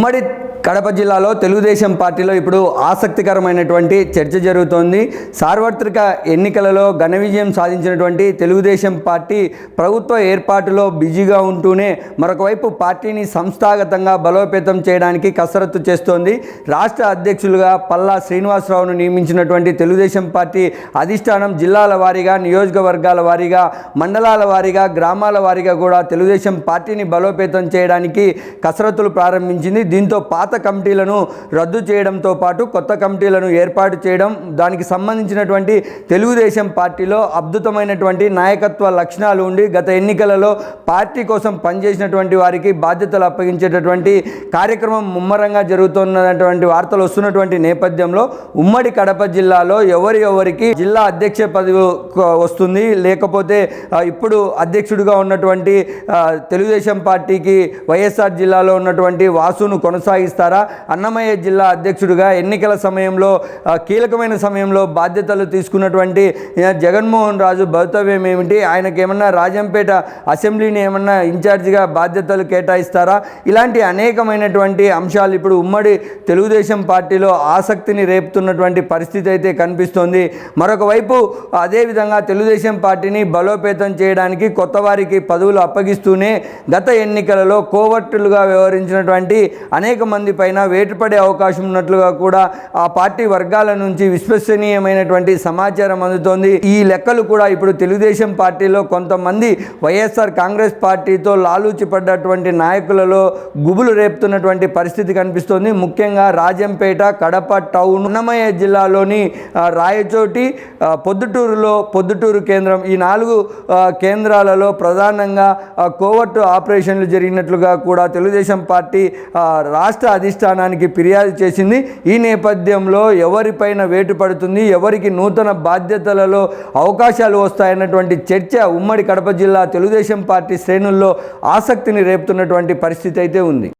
ఉమ్మడి కడప జిల్లాలో తెలుగుదేశం పార్టీలో ఇప్పుడు ఆసక్తికరమైనటువంటి చర్చ జరుగుతోంది. సార్వత్రిక ఎన్నికలలో ఘన విజయం సాధించినటువంటి తెలుగుదేశం పార్టీ ప్రభుత్వ ఏర్పాటులో బిజీగా ఉంటూనే మరొకవైపు పార్టీని సంస్థాగతంగా బలోపేతం చేయడానికి కసరత్తు చేస్తోంది. రాష్ట్ర అధ్యక్షులుగా పల్లా శ్రీనివాసరావును నియమించినటువంటి తెలుగుదేశం పార్టీ అధిష్టానం జిల్లాల వారీగా నియోజకవర్గాల వారీగా మండలాల వారీగా గ్రామాల వారీగా కూడా తెలుగుదేశం పార్టీని బలోపేతం చేయడానికి కసరత్తులు ప్రారంభించింది. దీంతో పాత కమిటీలను రద్దు చేయడంతో పాటు కొత్త కమిటీలను ఏర్పాటు చేయడం దానికి సంబంధించినటువంటి తెలుగుదేశం పార్టీలో అద్భుతమైనటువంటి నాయకత్వ లక్షణాలు ఉండి గత ఎన్నికలలో పార్టీ కోసం పనిచేసినటువంటి వారికి బాధ్యతలు అప్పగించేటటువంటి కార్యక్రమం ముమ్మరంగా జరుగుతున్నటువంటి వార్తలు వస్తున్నటువంటి నేపథ్యంలో ఉమ్మడి కడప జిల్లాలో ఎవరి ఎవరికి జిల్లా అధ్యక్ష పదవి వస్తుంది. లేకపోతే ఇప్పుడు అధ్యక్షుడిగా ఉన్నటువంటి తెలుగుదేశం పార్టీకి వైఎస్ఆర్ జిల్లాలో ఉన్నటువంటి వాసును కొనసాగిస్తారు? అన్నమయ్య జిల్లా అధ్యక్షుడిగా ఎన్నికల సమయంలో కీలకమైన సమయంలో బాధ్యతలు తీసుకున్నటువంటి జగన్మోహన్ రాజు భవితవ్యం ఏమిటి? ఆయనకి ఏమన్నా రాజంపేట అసెంబ్లీని ఏమన్నా ఇన్ఛార్జిగా బాధ్యతలు కేటాయిస్తారా? ఇలాంటి అనేకమైనటువంటి అంశాలు ఇప్పుడు ఉమ్మడి తెలుగుదేశం పార్టీలో ఆసక్తిని రేపుతున్నటువంటి పరిస్థితి అయితే కనిపిస్తోంది. మరొక వైపు అదేవిధంగా తెలుగుదేశం పార్టీని బలోపేతం చేయడానికి కొత్త వారికి పదవులు అప్పగిస్తూనే గత ఎన్నికలలో కోవర్టులుగా వ్యవహరించినటువంటి అనేక మంది పైన వేటుపడే అవకాశం ఉన్నట్లుగా కూడా ఆ పార్టీ వర్గాల నుంచి విశ్వసనీయమైనటువంటి సమాచారం అందుతోంది. ఈ లెక్కలు కూడా ఇప్పుడు తెలుగుదేశం పార్టీలో కొంతమంది వైఎస్ఆర్ కాంగ్రెస్ పార్టీతో లాలూచి పడ్డటువంటి నాయకులలో గుబులు రేపుతున్నటువంటి పరిస్థితి కనిపిస్తోంది. ముఖ్యంగా రాజంపేట కడప టౌన్ ఉన్నమయ్య జిల్లాలోని రాయచోటి పొద్దుటూరులో పొద్దుటూరు కేంద్రం ఈ నాలుగు కేంద్రాలలో ప్రధానంగా కోవర్టు కోవట్టు ఆపరేషన్లు జరిగినట్లుగా కూడా తెలుగుదేశం పార్టీ రాష్ట్ర అధిష్టానానికి ఫిర్యాదు చేసింది. ఈ నేపథ్యంలో ఎవరిపైన వేటు పడుతుంది ఎవరికి నూతన బాధ్యతలలో అవకాశాలు వస్తాయన్నటువంటి చర్చ ఉమ్మడి కడప జిల్లా తెలుగుదేశం పార్టీ శ్రేణుల్లో ఆసక్తిని రేపుతున్నటువంటి పరిస్థితి అయితే ఉంది.